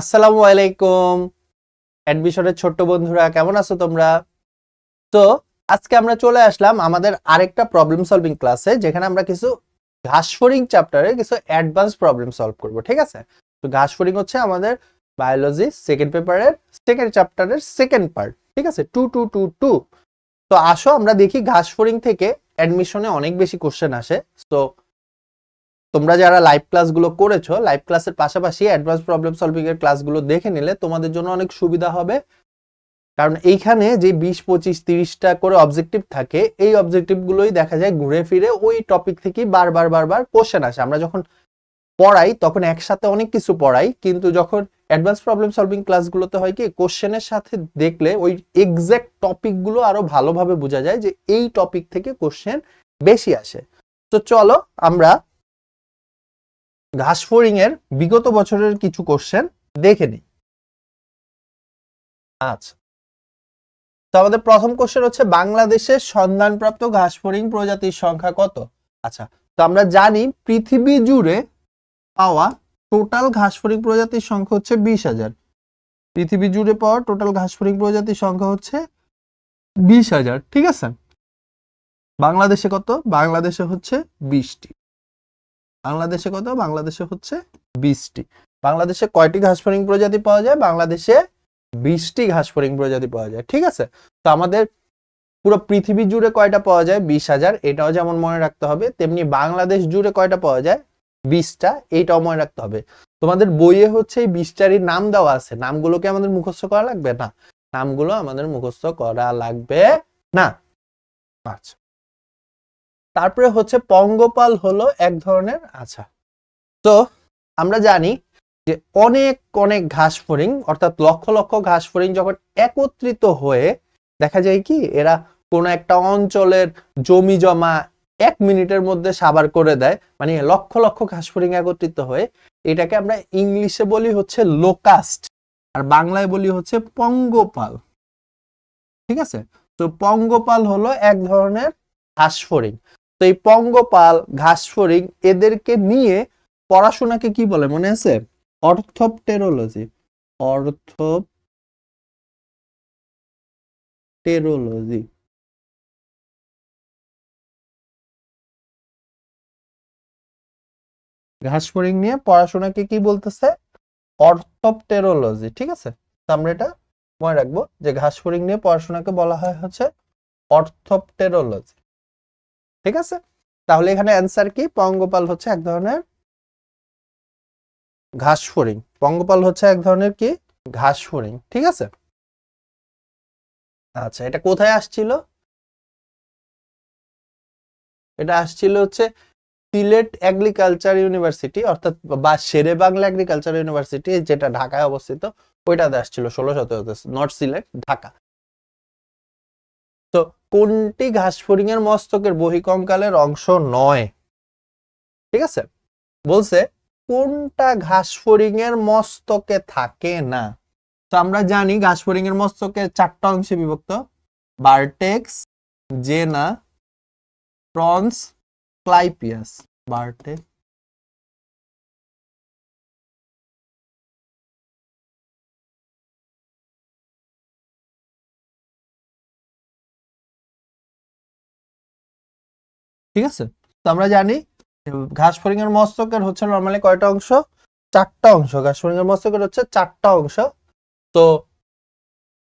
আসসালামু আলাইকুম। অ্যাডমিশনের ছোট্ট বন্ধুরা, কেমন আছো তোমরা? তো, আজকে আমরা চলে আসলাম আমাদের আরেকটা প্রবলেম সলভিং ক্লাসে যেখানে আমরা কিছু ঘাসফড়িং চ্যাপ্টারে কিছু অ্যাডভান্স প্রবলেম সলভ করব, ঠিক আছে? তো ঘাসফড়িং হচ্ছে আমাদের বায়োলজি সেকেন্ড পেপারের সেকেন্ড চ্যাপ্টারের সেকেন্ড পার্ট ঠিক আছে? টু টু টু টু তো আসো, আমরা দেখি ঘাসফড়িং থেকে অ্যাডমিশনে অনেক বেশি কোশ্চেন আসে। তো তোমরা যারা লাইভ ক্লাসগুলো করেছ লাইভ ক্লাসের পাশাপাশি অ্যাডভান্স প্রবলেম সলভিং এর ক্লাসগুলো দেখে নিলে তোমাদের জন্য অনেক সুবিধা হবে। কারণ এইখানে যে বিশ, পঁচিশ, তিরিশটা করে অবজেক্টিভ থাকে, এই অবজেক্টিভ গুলোই দেখা যায় ঘুরে ফিরে ওই টপিক থেকেই বারবার বারবার কোশ্চেন আসে। আমরা যখন পড়াই, তখন একসাথে অনেক কিছু পড়াই, কিন্তু যখন অ্যাডভান্স প্রবলেম সলভিং ক্লাসগুলোতে হয় কি কোশ্চেনের সাথে দেখলে ওই এক্সাক্ট টপিকগুলো আরও ভালোভাবে বোঝা যায় যে এই টপিক থেকে কোশ্চেন বেশি আসে। তো চলো আমরা ঘাসফড়িং এর বিগত বছরের কিছু কোশ্চেন দেখে নিই। আচ্ছা। তো আমাদের প্রথম কোশ্চেন হচ্ছে, বাংলাদেশের সন্ধানপ্রাপ্ত ঘাসফড়িং প্রজাতির সংখ্যা কত? আচ্ছা তো আমরা জানি পৃথিবী জুড়ে পাওয়া টোটাল ঘাসফড়িং প্রজাতির সংখ্যা হচ্ছে বিশ হাজার। পৃথিবী জুড়ে পাওয়া টোটাল ঘাসফড়িং প্রজাতির সংখ্যা হচ্ছে বিশ হাজার, ঠিক আছে? বাংলাদেশে কত? বাংলাদেশে হচ্ছে বিশটি। বাংলাদেশে কত? বাংলাদেশে হচ্ছে বিশটি। বাংলাদেশে কয়টি ঘাসফড়িং প্রজাতি পাওয়া যায়? বাংলাদেশে বিশটি ঘাসফড়িং প্রজাতি পাওয়া যায়। ঠিক আছে? তো আমাদের পুরো পৃথিবী জুড়ে কয়টা পাওয়া যায়? বিশ হাজার। এটাও যেমন মনে রাখতে হবে, তেমনি বাংলাদেশ জুড়ে কয়টা পাওয়া যায়? বিশটা। এইটাও মনে রাখতে হবে। তোমাদের বইয়ে হচ্ছে এই বিশটারই নাম দেওয়া আছে। নামগুলোকে আমাদের মুখস্থ করা লাগবে? না। নামগুলো আমাদের মুখস্থ করা লাগবে না। আচ্ছা তারপরে হচ্ছে পঙ্গপাল হলো এক ধরনের আছা। তো আমরা জানি যে অনেক অনেক ঘাস ফড়িং, অর্থাৎ লক্ষ লক্ষ ঘাস ফড়িং যখন একত্রিত হয়ে দেখা যায় কি, এরা কোনো একটা অঞ্চলের জমি জমা এক মিনিটের মধ্যে সাবার করে দেয় মানে লক্ষ লক্ষ ঘাস ফড়িং একত্রিত হয়ে, এটাকে আমরা ইংলিশে বলি হচ্ছে লোকাস্ট, আর বাংলায় বলি হচ্ছে পঙ্গপাল। ঠিক আছে? তো পঙ্গপাল হলো এক ধরনের ঘাস ফড়িং। তো এই পঙ্গপাল, ঘাসফড়িং এদেরকে নিয়ে পড়াশোনাকে কি বলে মনে আছে? অর্থপটেরোলজি। অর্থপটেরোলজি। ঘাসফড়িং নিয়ে পড়াশোনাকে কি বলতেছে? অর্থপটেরোলজি, ঠিক আছে? আমরা এটা মনে রাখব যে ঘাসফড়িং নিয়ে পড়াশোনাকে বলা হয় হচ্ছে অর্থপটেরোলজি। ঠিক আছে? তাহলে এখানে অ্যান্সার কি? পঙ্গপাল হচ্ছে এক ধরনের ঘাস ফড়িং পঙ্গপাল হচ্ছে এক ধরনের কি? ঘাস ফড়িং ঠিক আছে? আচ্ছা এটা কোথায় আসছিল? এটা আসছিল হচ্ছে সিলেট এগ্রিকালচার ইউনিভার্সিটি অর্থাৎ বা শেরে বাংলা এগ্রিকালচার ইউনিভার্সিটি যেটা ঢাকায় অবস্থিত, ওইটাতে আসছিল ষোলো শতকতে নর্থ সিলেট, ঢাকা। কোনটি ঘাসফড়িংয়ের মস্তকের বহিকঙ্কালের অংশ নয়? ঠিক আছে? বলছে, কোনটা ঘাসফড়িংয়ের মস্তকে থাকে না? তো আমরা জানি ঘাসফড়িংয়ের মস্তকে চারটা অংশে বিভক্ত। বার্টেক্স, জেনা, প্রন্স, ক্লাইপিয়াস। বার্টেক্স। ঠিক আছে? তো আমরা জানি, ঘাস ফড়িং মস্তকের হচ্ছে নর্মালি কয়টা অংশ? চারটা অংশ। ঘাস ফড়িং মস্তকের হচ্ছে চারটা অংশ। তো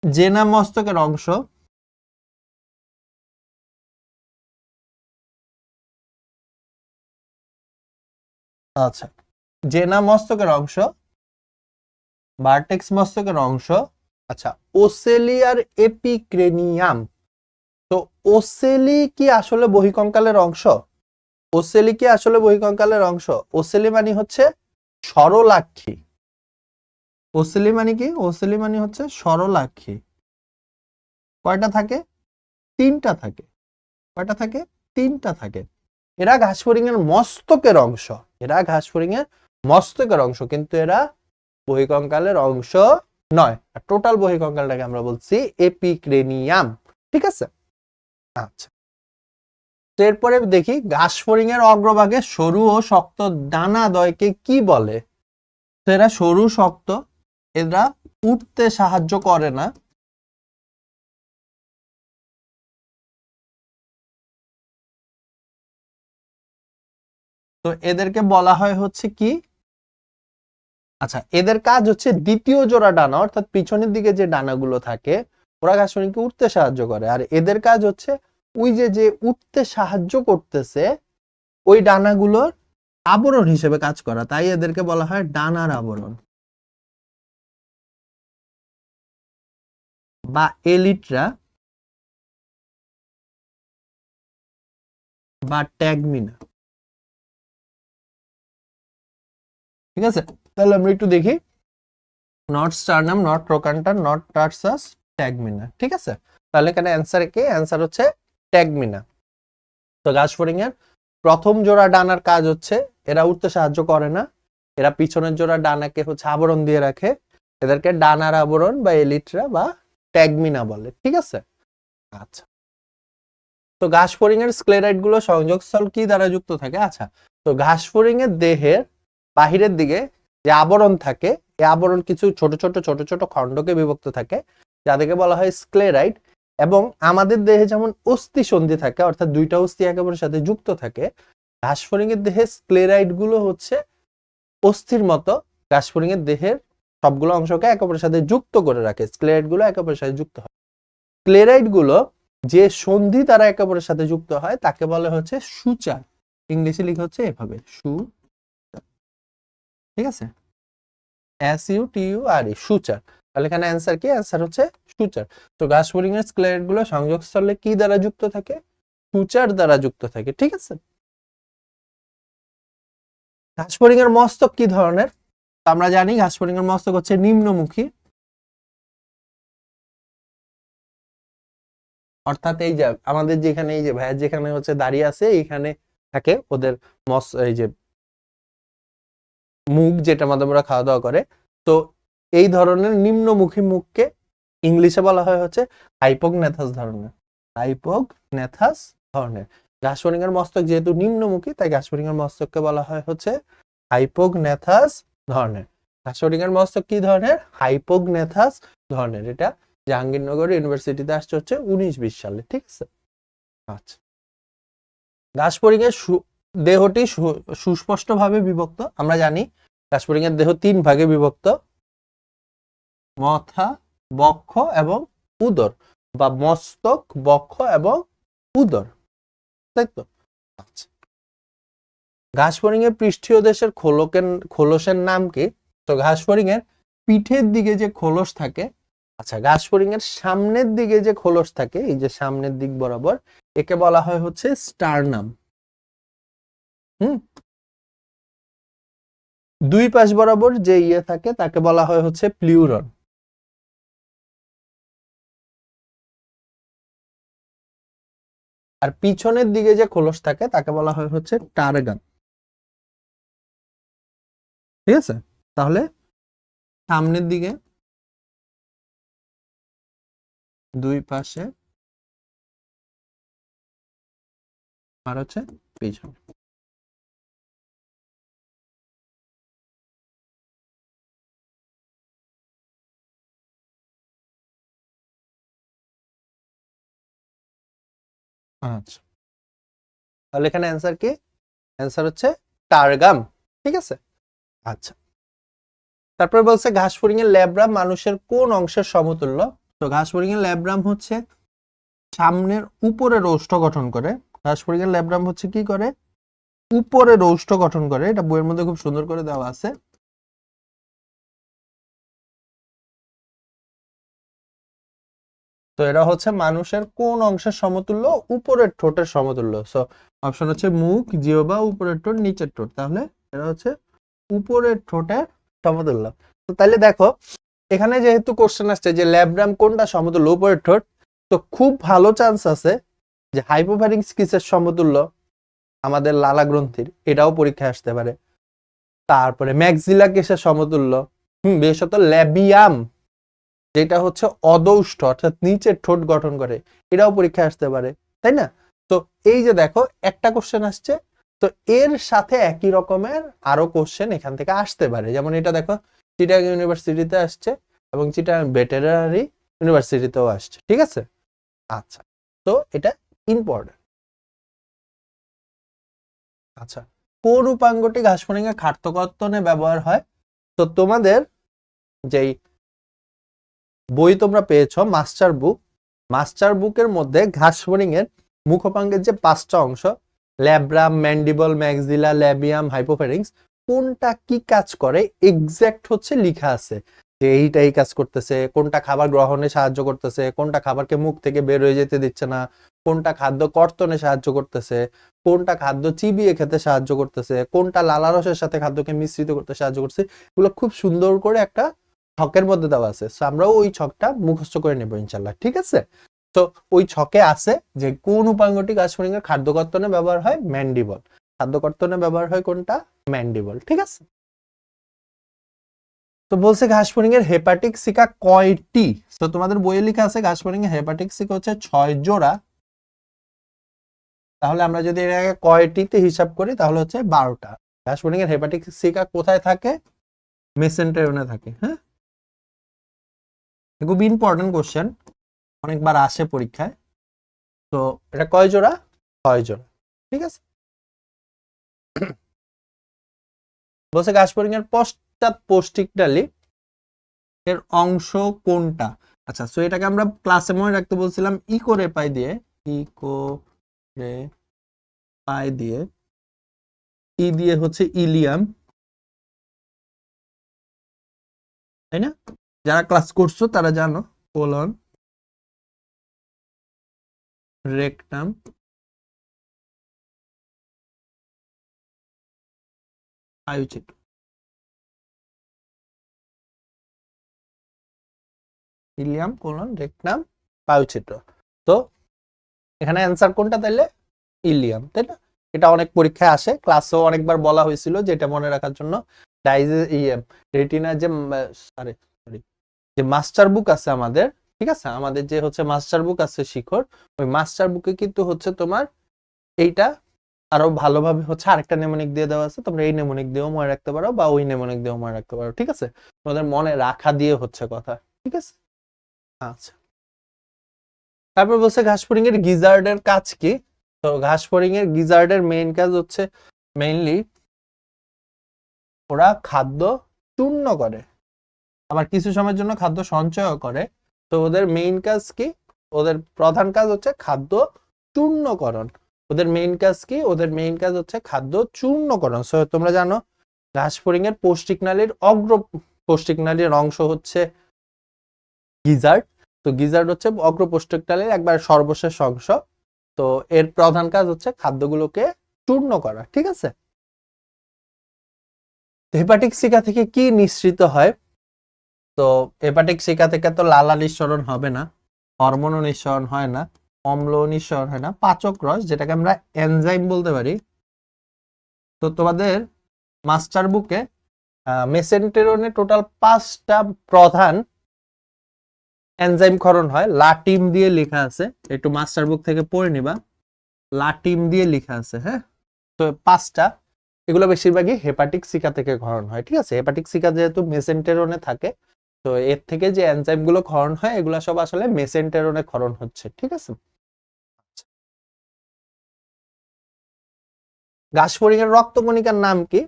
জেনা মস্তকের অংশ আচ্ছা জেনা মস্তকের অংশ বার্টেক্স মস্তকের অংশ আচ্ছা ওসেলিয়ার এপিক্রেনিয়াম। ওসেলি কি আসলে বহিকঙ্কালের অংশ? ওসেলি কি আসলে বহিকঙ্কালের অংশ? ওসেলি মানে হচ্ছে সরলাক্ষী। ওসেলি মানে কি? ওসেলি মানে হচ্ছে সরলাক্ষী। কয়টা থাকে? তিনটা থাকে। কয়টা থাকে? তিনটা থাকে। এরা ঘাসফড়িং এর মস্তকের অংশ। এরা ঘাসফড়িং এর মস্তকের অংশ, কিন্তু এরা বহিকঙ্কালের অংশ নয়। টোটাল বহিকঙ্কালটাকে আমরা বলছি এপিক্রেনিয়াম। ঠিক আছে? আচ্ছা। এরপরে দেখি ঘাসফড়িং এর অগ্রভাগে সরু ও শক্ত দানাদয়কে কি বলে? এরা সরু, শক্ত, এরা উঠতে সাহায্য করে না। তো এদেরকে বলা হয় হচ্ছে কি? আচ্ছা এদের কাজ হচ্ছে দ্বিতীয় জোড়া ডানা, অর্থাৎ পিছনের দিকে যে ডানাগুলো থাকে ঘাসফড়িংকে উঠতে সাহায্য করে। আর এদের কাজ হচ্ছে ওই যে যে উঠতে সাহায্য করতেছে, ওই ডানাগুলোর আবরণ হিসেবে কাজ করা। তাই এদেরকে বলা হয় ডানার আবরণ। বা এলিটরা বা ট্যাগমিনা। ঠিক আছে? তাহলে আমরা একটু দেখি। নট স্টারনাম, নট প্রোকান্টার নট টার্সাস ট্যাগমিনা ঠিক আছে? তাহলে এখানে অ্যান্সার কি? অ্যান্সার হচ্ছে ট্যাগমিনা তো গাছফড়িং এর প্রথম জোড়া ডানার কাজ হচ্ছে, এরা উঠতে সাহায্য করে না। এরা পিছনের জোড়া ডানাকে হচ্ছে আবরণ দিয়ে রাখে। এদেরকে ডানার আবরণ বা এলিট্রা বা ট্যাগমিনা বলে, ঠিক আছে? আচ্ছা। তো ঘাসফড়িং এর স্ক্লেরাইডগুলো সংযোগস্থল কি দ্বারা যুক্ত থাকে? আচ্ছা তো ঘাসফড়িং এর দেহের বাহিরের দিকে যে আবরণ থাকে, এই আবরণ কিছু ছোট ছোট ছোট ছোট খণ্ডকে বিভক্ত থাকে। যাদেরকে বলা হয় স্ক্লেরাইড এবং আমাদের দেহে যেমন অস্থি সন্ধি থাকে, অর্থাৎ দুইটা অস্থি একেবারে সাথে যুক্ত থাকে ঘাসফড়িং এর দেহে স্ক্লেরাইডগুলো হচ্ছে অস্থির মতো ঘাসফড়িং এর দেহের সবগুলো অংশকে একেবারে সাথে যুক্ত করে রাখে স্ক্লেরাইডগুলো একেবারে সাথে যুক্ত হয়। স্ক্লেরাইডগুলো যে সন্ধি দ্বারা একেবারে সাথে যুক্ত হয়, তাকে বলে হচ্ছে সুচার, ইংলিশে লিখা হচ্ছে এভাবে সু ঠিক আছে? S U R E suture. তাহলে এখানে অ্যান্সার কি? অ্যান্সার হচ্ছে সুচার। তো ঘাসফড়িং এর স্ক্লেরাইডগুলো সংযোগস্থলে কি দ্বারা যুক্ত থাকে? সুচার দ্বারা যুক্ত থাকে, ঠিক আছে? ঘাসফড়িং এর মস্তক কি ধরনের? আমরা জানি ঘাসফড়িং এর মস্তক হচ্ছে নিম্নমুখী। অর্থাৎ এই যে আমাদের যেখানে, এই যে ভাইয়া যেখানে হচ্ছে দাঁড়িয়ে আছে, এইখানে থাকে ওদের মস, এই যে মুখ যেটা মাধ্যমে ওরা খাওয়া দাওয়া করে, তো এই ধরনের নিম্নমুখী মুখকে ইংলিশে বলা হয় হচ্ছে হাইপোগনেথাস ধরনের। হাইপোগনেথাস ধরনের। এর মস্তক যেহেতু নিম্নমুখী, তাই এর মস্তককে বলা হয় হচ্ছে হাইপোগনেথাস ধরনের। এর মস্তক কি ধরনের? হাইপোগনেথাস ধরনের। এটা জাহাঙ্গীরনগর ইউনিভার্সিটিতে আসছে হচ্ছে উনিশ বিশ সালে, ঠিক আছে? আচ্ছা। সু- দেহটি সুস্পষ্টভাবে বিভক্ত, আমরা জানি এর দেহ তিন ভাগে বিভক্ত। মাথা, বক্ষ এবং উদর বা মস্তক, বক্ষ এবং উদর। তাই তো? আচ্ছা। এর পৃষ্ঠীয় দেশের খোলকের খোলসের নাম কি? তো ঘাসফড়িং এর পিঠের দিকে যে খোলস থাকে আচ্ছা ঘাসফড়িং এর সামনের দিকে যে খোলস থাকে, এই যে সামনের দিক বরাবর, একে বলা হয় হচ্ছে স্টারনাম। হুম? দুই পাশ বরাবর যে ইয়ে থাকে, তাকে বলা হয় হচ্ছে প্লিউরন। আর পিছনের দিকে যে খোলস থাকে, তাকে বলা হয় হচ্ছে টারগান। ঠিক আছে? তাহলে সামনের দিকে দুই পাশে আর হচ্ছে পিছনে। আচ্ছা। তাহলে এখানে অ্যান্সার কি? অ্যান্সার হচ্ছে টারগাম ঠিক আছে? আচ্ছা। তারপরে বলছে ঘাসফড়িং এর ল্যাব্রাম মানুষের কোন অংশের সমতুল্য? তো ঘাসফড়িং এর ল্যাব্রাম হচ্ছে সামনের উপরে রৌষ্ঠ গঠন করে। ঘাসফড়িং এর ল্যাব্রাম হচ্ছে কি করে? উপরে রৌষ্ঠ গঠন করে। এটা বইয়ের মধ্যে খুব সুন্দর করে দেওয়া আছে। তো এরা হচ্ছে মানুষের কোন অংশের সমতুল্য? উপরের ঠোঁটের সমতুল্য। সো অপশন হচ্ছে মুখ, জিহ্বা, উপরের ঠোঁট, নিচের ঠোঁট। তাহলে এরা হচ্ছে উপরের ঠোঁটের সমতুল্য। তো তাহলে দেখো, এখানে যেহেতু কোশ্চেন আসছে যে ল্যাব্রাম কোনটা সমতুল্য, উপরের ঠোঁট, তো খুব ভালো চান্স আছে যে হাইপোফ্যারিংস কিসের সমতুল্য আমাদের লালা গ্রন্থির এটাও পরীক্ষায় আসতে পারে। তারপরে ম্যাক্সিলা কিসের সমতুল্য, হুম, বিশেষত ল্যাবিয়াম যেটা হচ্ছে অদৌষ্ঠ, অর্থাৎ নিচের ঠোঁট গঠন করে। এটাও পরীক্ষায় আসতে পারে, তাই না? তো এই যে দেখো, একটা কোশ্চেন আসছে। তো এর সাথে একই রকমের আরও কোশ্চেন এখান থেকে আসতে পারে। যেমন এটা দেখো, চিটাগাং ইউনিভার্সিটিতে আসছে এবং চিটাগাং ভেটেরিনারি ইউনিভার্সিটিতেও আসছে, ঠিক আছে? আচ্ছা তো এটা ইম্পর্টেন্ট আচ্ছা কোন উপাঙ্গটি ঘাস ফড়িংয়ে খাদ্যকর্তনে ব্যবহার হয়। তো তোমাদের যেই বই তোমরা পেয়েছ, মাস্টার বুক। মাস্টার বুকের মধ্যে ঘাস ফড়িং এর মুখপাঙ্গের যে পাঁচটা অংশ, labrum, mandible maxilla labium, hypopharynx, কোনটা কি কাজ করে, এক্সাক্ট হচ্ছে লিখা আছে। যে এইটা এই কাজ করতেছে, কোনটা খাবার গ্রহণে সাহায্য করতেছে, কোনটা খাবারকে মুখ থেকে বের হয়ে যেতে দিচ্ছে না, কোনটা খাদ্য কর্তনে সাহায্য করতেছে, কোনটা খাদ্য চিবিয়ে খেতে সাহায্য করতেছে, কোনটা লালারসের সাথে খাদ্যকে মিশ্রিত করতে সাহায্য করছে, এগুলো খুব সুন্দর করে একটা ছকের মধ্যে দেওয়া আছে। So, আমরাও ওই ছকটা মুখস্থ করে নেব ইনশাল্লাহ ঠিক আছে? তো ওই ছকে আছে যে কোন উপাঙ্গটি গাছফড়িংয়ের খাদ্য কর্তনে ব্যবহার হয়? ম্যান্ডিবল। খাদ্য কর্তনে ব্যবহার হয় কোনটা? ম্যান্ডিবল, ঠিক আছে? তো বলছে ঘাসফড়িং এর হেপাটিক সিকা কয়টি? তো তোমাদের বইয়ে লেখা আছে ঘাসফড়িং এর হেপাটিক সিকা হচ্ছে ছয় জোড়া। তাহলে আমরা যদি এটাকে কয়টিতে হিসাব করি, তাহলে হচ্ছে বারোটা। ঘাসফড়িং এর হেপাটিক সিকা কোথায় থাকে? মেসেন্টেরিয়নে থাকে হ্যাঁ? খুব ইম্পর্টেন্ট কোশ্চেন অনেকবার আসে পরীক্ষায়। তো এটা কয় জোড়া? ছয় জোড়া। ঠিক আছে? বলছে ঘাসফড়িং এর পশ্চাৎ পৌষ্টিক ডালি এর অংশ কোনটা? আচ্ছা সো এটাকে আমরা ক্লাসে মনে রাখতে বলছিলাম ইকো রেপাই দিয়ে ইকো রে পাই দিয়ে, ই দিয়ে হচ্ছে ইলিয়াম। তাই না? যারা ক্লাস করছ, তারা জানো কোলন রেকটাম আয়ুচিত ইলিয়াম কোলন রেকটাম বায়ুচিত্র তো এখানে অ্যান্সার কোনটা তাইলে? ইলিয়াম তাই না? এটা অনেক পরীক্ষায় আসে ক্লাসেও অনেকবার বলা হয়েছিল যে এটা মনে রাখার জন্য, ডাইজে রেটিনার যে সরি সরি যে মাস্টার বুক আছে আমাদের, ঠিক আছে? আমাদের যে হচ্ছে মাস্টার বুক আছে শিখর, ওই মাস্টার বুকে কিন্তু হচ্ছে তোমার এইটা আরও ভালোভাবে হচ্ছে আরেকটা নেমনিক দিয়ে দেওয়া আছে। তোমরা এই নেমনিক দিয়েও মনে রাখতে পারো বা ওই নেমনিক দিয়েও মনে রাখতে পারো, ঠিক আছে? তোমাদের মনে রাখা দিয়ে হচ্ছে কথা, ঠিক আছে? আচ্ছা। তারপর বলছে ঘাসফড়িং এর গিজার্ডের কাজ কি? তো ঘাসফড়িং এর গিজার্ডের মেইন কাজ হচ্ছে মেইনলি ওরা খাদ্য চূর্ণ করে। আবার কিছু সময়ের জন্য খাদ্য সঞ্চয় করে। তো ওদের মেইন কাজ কি? ওদের প্রধান কাজ হচ্ছে খাদ্য চূর্ণকরণ। ওদের মেইন কাজ কি? ওদের মেইন কাজ হচ্ছে খাদ্য চূর্ণকরণ। সো তোমরা জানো ঘাসফড়িং এর পৌষ্টিক নালীর অগ্র, পৌষ্টিক নালীর অংশ হচ্ছে গিজার্ড। তো গিজার্ড হচ্ছে অগ্র পৌষ্টিক নালীর একবার সর্বশেষ অংশ। তো এর প্রধান কাজ হচ্ছে খাদ্যগুলোকে চূর্ণ করা, ঠিক আছে? হেপাটিক সিকা থেকে কি নিঃসৃত হয়? তো হেপাটিক সিকা থেকে তো লালা নিঃসরণ হবে না হরমোনও নিঃসরণ হয় না, অম্ল নিঃসরণ হয় না, পাচক রস, যেটাকে আমরা এনজাইম বলতে পারি। তো তোমাদের মাস্টার বুকে মেসেন্টেরনে টোটাল পাঁচটা প্রধান এনজাইম ক্ষরণ হয়। লাটিম দিয়ে লেখা আছে, একটু মাস্টার বুক থেকে পড়ে নিবা। লাটিম দিয়ে লেখা আছে হ্যাঁ? তো পাঁচটা, এগুলো বেশিরভাগই হেপাটিক সিকা থেকে ক্ষরণ হয়, ঠিক আছে? হেপাটিক সিকা যেহেতু মেসেন্টেরনে থাকে তো এর থেকে যে এনজাইমগুলো ক্ষরণ হয়, এগুলো সব আসলে মেসেন্টেরনে ক্ষরণ হচ্ছে, ঠিক আছে? ঘাসফড়িং রক্তকণিকার নাম কি?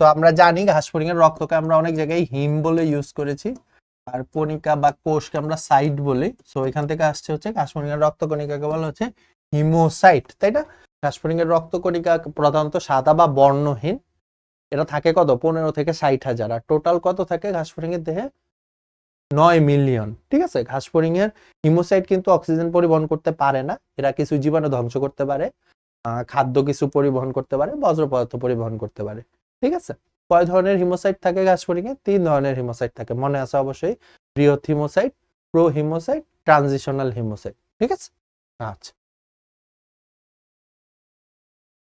তো আমরা জানি ঘাসফড়িং রক্তকে আমরা অনেক জায়গায় হিম বলে ইউজ করেছি, আর কণিকা বা কোষকে আমরা সাইট বলি। সো এখান থেকে আসছে হচ্ছে ঘাসফড়িং রক্তকণিকাকে বলা হচ্ছে হিমোসাইট তাই না? ঘাসফড়িং রক্তকণিকা প্রধানত সাদা বা বর্ণহীন। এটা থাকে কত? পনেরো থেকে ষাট হাজার। আর টোটাল কত থাকে ঘাসফড়িং দেহে? নয় মিলিয়ন, ঠিক আছে? ঘাসফড়িং এর হিমোসাইট কিন্তু অক্সিজেন পরিবহন করতে পারে না। এরা কিছু জীবাণু ধ্বংস করতে পারে খাদ্য কিছু পরিবহন করতে পারে, বজ্র পদার্থ পরিবহন করতে পারে, ঠিক আছে? কয় ধরনের হিমোসাইট থাকে ঘাসফড়িং এ তিন ধরনের হিমোসাইট থাকে। মনে আছে অবশ্যই বৃহৎ haemocyte, pro haemocyte, transitional haemocyte, ঠিক আছে? আচ্ছা।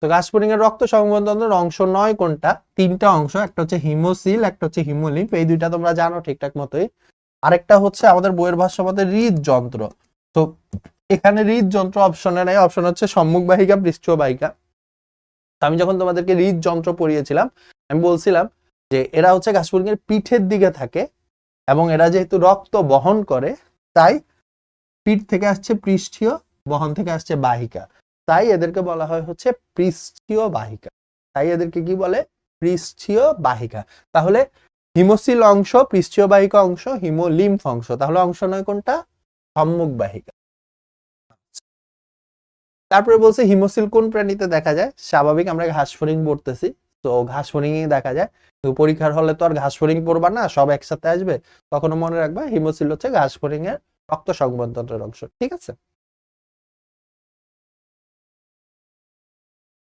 তো ঘাসফড়িং এর রক্ত সংবন্ধনের অংশ নয় কোনটা? তিনটা অংশ, একটা হচ্ছে হিমোসিল, একটা হচ্ছে হিমোলিম্ফ এই দুইটা তোমরা জানো ঠিকঠাক মতোই। আরেকটা হচ্ছে আমাদের বইয়ের ভাষ্য মতে হৃদযন্ত্র। তো এখানে হৃদযন্ত্র অপশনে নাই অপশন হচ্ছে সম্মুখ বাহিকা পৃষ্ঠ বাহিকা। আমি যখন তোমাদেরকে হৃদযন্ত্র পড়িয়েছিলাম, আমি বলছিলাম যে এরা হচ্ছে ফড়িংয়ের পিঠের দিকে থাকে এবং এরা যেহেতু রক্ত বহন করে, তাই পিঠ থেকে আসছে পৃষ্ঠীয়, বহন থেকে আসছে বাহিকা। তাই এদেরকে বলা হয় হচ্ছে পৃষ্ঠীয় বাহিকা। তাই এদেরকে কি বলে? পৃষ্ঠীয় বাহিকা। তাহলে হিমোসিল অংশ পৃষ্ঠীয় বাহিকা অংশ হিমোলিম্ফ অংশ। তাহলে অংশ নয় কোনটা? সম্মুখ বাহিকা। তারপরে বলছে হিমোসিল কোন প্রাণীতে দেখা যায়? স্বাভাবিক, আমরা ঘাস ফড়িং পড়তেছি। তো ঘাস ফড়িং দেখা যায়। কিন্তু পরীক্ষার হলে তো আর ঘাস ফড়িং পড়বা না, সব একসাথে আসবে। তখনও মনে রাখবা হিমোসিল হচ্ছে ঘাস ফড়িং এর রক্ত সংবন্ধনের অংশ, ঠিক আছে?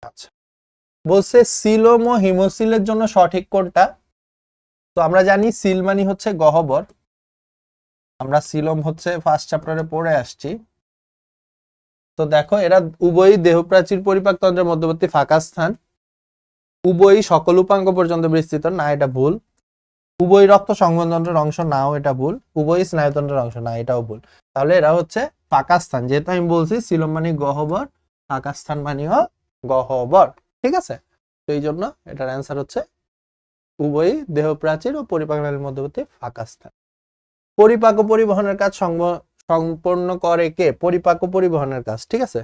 আচ্ছা। বলছে সিলোম ও হিমোসিলের জন্য সঠিক কোনটা? তো আমরা জানি সিল মানি হচ্ছে গহ্বর। আমরা সিলোম হচ্ছে ফার্স্ট চ্যাপ্টারে পড়ে আসছি। তো দেখো, এরা উভয়ই দেহপ্রাচীর পরিপাকতন্ত্রের মধ্যবর্তী ফাঁকা স্থান। উভয়ই সকল উপাঙ্গ পর্যন্ত বিস্তৃত, না এটা ভুল। উভয় রক্ত সংবন্ধনের অংশ, নাও এটা ভুল। উভয় স্নায়ুতন্ত্রের অংশ, না এটাও ভুল। তাহলে এরা হচ্ছে ফাঁকা স্থান। যেহেতু আমি বলছি সিলম মানে গহ্বর, ফাঁকা স্থান মানেও গহ্বর। ঠিক আছে? তো এই জন্য এটার অ্যান্সার হচ্ছে উভয়ই দেহ প্রাচীর ও পরিপাকনালীর মধ্যবর্তী ফাঁকা স্থান। পরিপাক পরিবহনের কাজ সম্পন্ন করে কে? পরিপাক পরিবহনের কাজ, ঠিক আছে?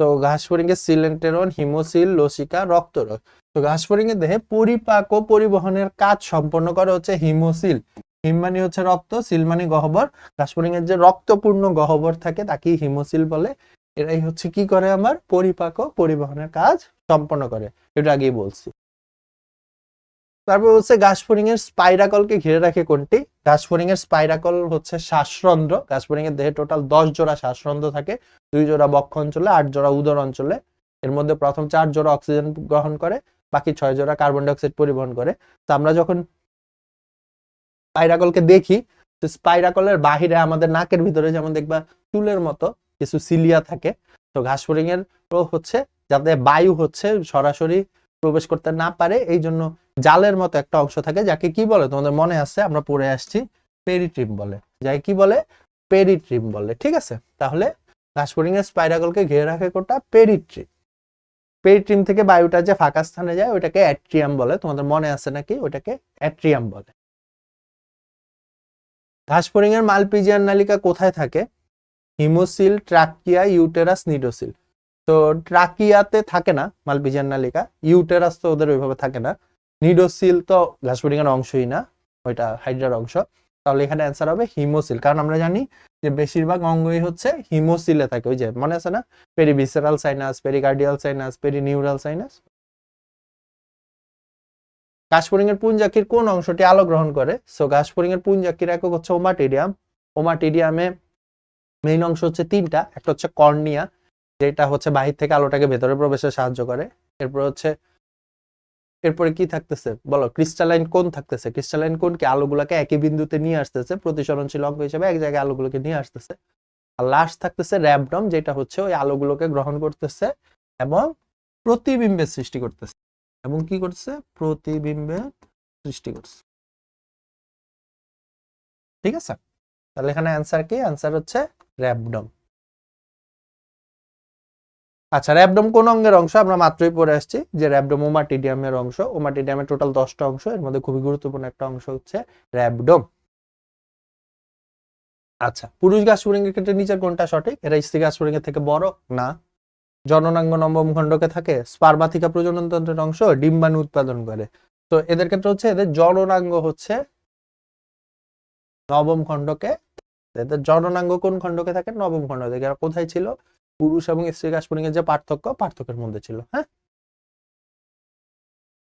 তো ঘাস ফড়িংয়ে সিলেন্টেরন, হিমোসিল, লসিকা, রক্তরস। তো ঘাস ফড়িংয়ে দেহে পরিপাক পরিবহনের কাজ সম্পন্ন করে হচ্ছে হিমোসিল। হিম মানে হচ্ছে রক্ত, সিল মানে গহ্বর। ঘাস ফড়িংয়ের যে রক্তপূর্ণ গহ্বর থাকে তাকে হিমোসিল বলে। এরাই হচ্ছে কি করে আমার? পরিপাক পরিবহনের কাজ সম্পন্ন করে। এটা আগেই বলছি। তারপর হচ্ছে ঘাস ফড়িং এর স্পাইরাকলকে ঘিরে রাখে কোনটি? ঘাস ফড়িং এর স্পাইরাকল হচ্ছে শ্বাসরন্ধ্র। ঘাস ফড়িং এর দেহে টোটাল দশ জোড়া শ্বাসরন্ধ্র থাকে, দুই জোড়া বক্ষ অঞ্চলে, আট জোড়া উদর অঞ্চলে। এর মধ্যে প্রথম চার জোড়া অক্সিজেন গ্রহণ করে, বাকি ছয় জোড়া কার্বন ডাইঅক্সাইড পরিবহন করে। তো আমরা যখন স্পাইরাকলকে দেখি, তো স্পাইরাকলের বাহিরে আমাদের নাকের ভিতরে যেমন দেখবা চুলের মতো কিছু সিলিয়া থাকে। তো ঘাস ফড়িং এর হচ্ছে যাতে বায়ু হচ্ছে সরাসরি প্রবেশ করতে না পারে এই জন্য জালের মতো একটা অংশ থাকে যাকে কি বলে? তোমাদের মনে আছে, আমরা পড়ে আসছি, পেরিট্রিম বলে। যাই কি বলে? পেরিট্রিম বলে, ঠিক আছে? তাহলে ঘাসফড়িং এর স্পাইরাকলকে ঘিরে রাখে কোনটা? পেরিট্রিম পেরিট্রিম থেকে বায়ুটা যে ফাঁকা স্থানে যায় ওটাকে অ্যাট্রিয়াম বলে। তোমাদের মনে আছে নাকি? ওটাকে অ্যাট্রিয়াম বলে। ঘাসফড়িং এর মালপিজিয়ান নালিকা কোথায় থাকে? হিমোসিল, ট্রাকিয়া, ইউটেরাস, নিডোসিল। তো ট্রাকিয়াতে থাকে না মালপিজিয়ান নালিকা, ইউটেরাস তো ওদের ওইভাবে থাকে না। নিডোসিল তো এর অংশই না, ওইটা হাইড্রার অংশ। তাহলে এখানে অ্যান্সার হবে হিমোসিল, কারণ আমরা জানি যে বেশিরভাগ অঙ্গই হচ্ছে হিমোসিলে থাকে, ওই যে মনে আছে না? Perivisceral sinus, pericardial sinus, perineural sinus. ঘাসফড়িং এর পুঞ্জাকির কোন অংশটি আলো গ্রহণ করে? সো ঘাসফড়িং এর পুঞ্জাকির একক হচ্ছে ওমাটিডিয়াম। ওমাটিডিয়ামে মেইন অংশ হচ্ছে তিনটা, একটা হচ্ছে কর্নিয়া যেটা হচ্ছে বাহির থেকে আলোটাকে ভেতরে প্রবেশে সাহায্য করে। এরপর হচ্ছে, এরপরে কি থাকতেছে? বলো, ক্রিস্টালাইন কোন থাকতেছে। ক্রিস্টালাইন কোন কি আলোগুলোকে একই বিন্দুতে নিয়ে আসতেছে? প্রতিসরণশীল অঙ্গ হিসেবে এক জায়গায় আলোগুলোকে নিয়ে আসতেছে। আর লাস্ট থাকতেছে র্যাবডম যেটা হচ্ছে ওই আলোগুলোকে গ্রহণ করতেছে এবং প্রতিবিম্বের সৃষ্টি করতেছে। এবং কি করছে প্রতিবিম্বের সৃষ্টি করছে ঠিক আছে? তাহলে এখানে অ্যান্সার কি? অ্যান্সার হচ্ছে র্যাবডম আচ্ছা র্যাবডম কোন অঙ্গের অংশ? আমরা মাত্রই পড়ে আসছি যে র্যাবডম ওমাটিডিয়ামের অংশ। ওমাটিডিয়ামের টোটাল দশটা অংশ। এর মধ্যে খুবই গুরুত্বপূর্ণ একটা অংশ হচ্ছে র্যাবডম আচ্ছা পুরুষ গাছ এর ক্ষেত্রে নিচের কোনটা সঠিক? এরা স্ত্রী গাছ এর থেকে বড়? না। জননাঙ্গ নবম খণ্ডকে থাকে স্পার্মাথিকা প্রজনন তন্ত্রের অংশ, ডিম্বাণু উৎপাদন করে। তো এদের ক্ষেত্রে হচ্ছে এদের জননাঙ্গ হচ্ছে নবম খণ্ডকে। এদের জননাঙ্গ কোন খণ্ডকে থাকে? নবম খণ্ড থেকে। এরা কোথায় ছিল? পুরুষ এবং স্ত্রী ঘাসফড়িং এর যে পার্থক্য, পার্থক্যের মধ্যে ছিল হ্যাঁ?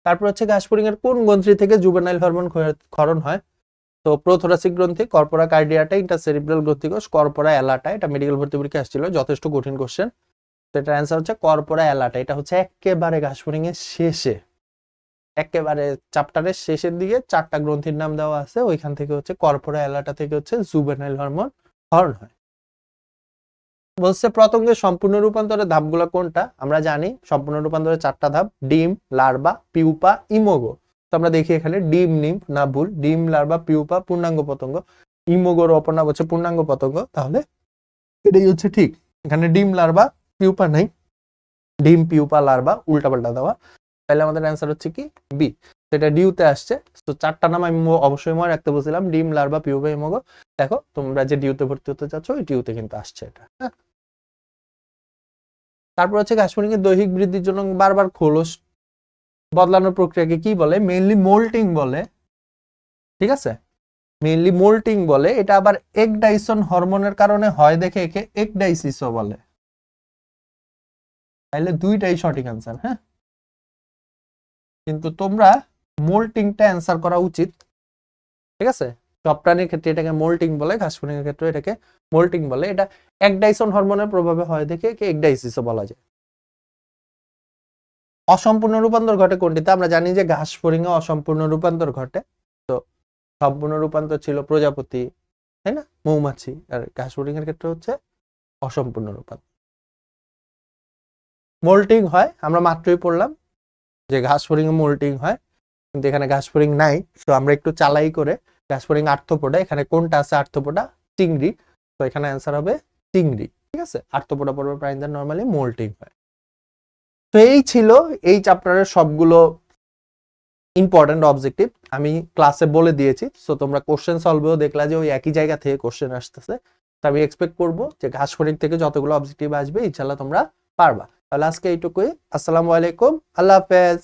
তারপর হচ্ছে ঘাসফড়িং এর কোন গ্রন্থি থেকে জুবেনাইল হরমোন ক্ষরণ হয়? তো প্রোথোরাসিক গ্রন্থি কর্পোরা কার্ডিয়াটা ইন্টার ইন্টারসেরিব্রাল গ্রন্থিকোষ কর্পোরা এলাটা এটা মেডিকেল ভর্তি পরীক্ষা আসছিল, যথেষ্ট কঠিন কোশ্চেন তো এটার অ্যান্সার হচ্ছে কর্পোরা এলাটা এটা হচ্ছে একেবারে ঘাসফড়িং এর শেষে। একেবারে চ্যাপ্টারের শেষের দিকে চারটা গ্রন্থির নাম দেওয়া আছে, ওইখান থেকে হচ্ছে কর্পোরা এলাটা থেকে হচ্ছে জুবেনাইল হরমোন হরণ হয়। বলছে প্রতঙ্গের সম্পূর্ণ রূপান্তরের ধাপগুলো কোনটা? আমরা জানি সম্পূর্ণ রূপান্তরের চারটা ধাপ, ডিম লার্বা পিউপা, ইমোগো। তো আমরা দেখি এখানে ডিম, নিম, না ভুল, ডিম লার্বা পিউপা, পূর্ণাঙ্গ পতঙ্গ ইমোগোর অপনাম হচ্ছে পূর্ণাঙ্গ পতঙ্গ তাহলে এটাই হচ্ছে ঠিক। এখানে ডিম লার্বা পিউপা নাই। ডিম, পিউপা লার্বা উল্টাপাল্টা দেওয়া। তাহলে আমাদের অ্যান্সার হচ্ছে কি? বি সেটা ডিউতে আসছে। তো চারটা নাম আমি অবশ্যই মনে রাখতে বলছিলাম। ডিম, লার্ভা, পিউপা, ইমোগো। দেখো, তোমরা যে ডিউতে ভর্তি হতে চাচ্ছ, ওই ডিউতে কিন্তু আসছে এটা। হ্যাঁ? তারপর হচ্ছে ঘাসফড়িং এর দৈহিক বৃদ্ধির জন্য বারবার খোলস বদলানোর প্রক্রিয়াকে কি বলে? মেইনলি মোল্টিং বলে। ঠিক আছে? মেইনলি মোল্টিং বলে। এটা আবার একডাইসন হরমোনের কারণে হয় দেখে একে এক একডাইসিসও বলে। তাহলে দুইটাই সঠিক অ্যান্সার হ্যাঁ? কিন্তু তোমরা মোল্টিংটা অ্যান্সার করা উচিত। ঠিক আছে? সব প্রাণীর ক্ষেত্রে এটাকে মোল্টিং বলে ঘাসফড়িং এর ক্ষেত্রে এটাকে মোল্টিং বলে। এটা একডাইসন হরমোনের প্রভাবে হয় দেখে একে একডাইসিসও বলা যায়। অসম্পূর্ণ রূপান্তর ঘটে কোনটিতে? আমরা জানি যে ঘাস এ অসম্পূর্ণ রূপান্তর ঘটে। তো সম্পূর্ণ রূপান্তর ছিল প্রজাপতি, তাই না? মৌমাছি। আর ঘাস ফড়িং এর ক্ষেত্রে হচ্ছে অসম্পূর্ণ রূপান্তর। মোল্টিং হয়, আমরা মাত্রই পড়লাম যে ঘাস এ মোল্টিং হয়। কিন্তু এখানে ঘাস ফড়িং নাই, তো আমরা একটু চালাই করে ফড়িং আর্থপোডা এখানে কোনটা আছে আর্থপোডা চিংড়ি। তো এখানে অ্যান্সার হবে চিংড়ি, ঠিক আছে? আর্থপোডা পর্ব প্রাণীদের নর্মালি মোল্টিং হয়। তো এই ছিল এই চ্যাপ্টারের সবগুলো ইম্পর্টেন্ট অবজেক্টিভ আমি ক্লাসে বলে দিয়েছি সো তোমরা কোশ্চেন সলভেও দেখলা যে ওই একই জায়গা থেকে কোশ্চেন আসতেছে। তো আমি এক্সপেক্ট করব যে ঘাস ফড়িং থেকে যতগুলো অবজেক্টিভ আসবে ইনশাল্লাহ তোমরা পারবা। তাহলে আজকে এইটুকুই। আসসালামু আলাইকুম। আল্লাহ হাফেজ।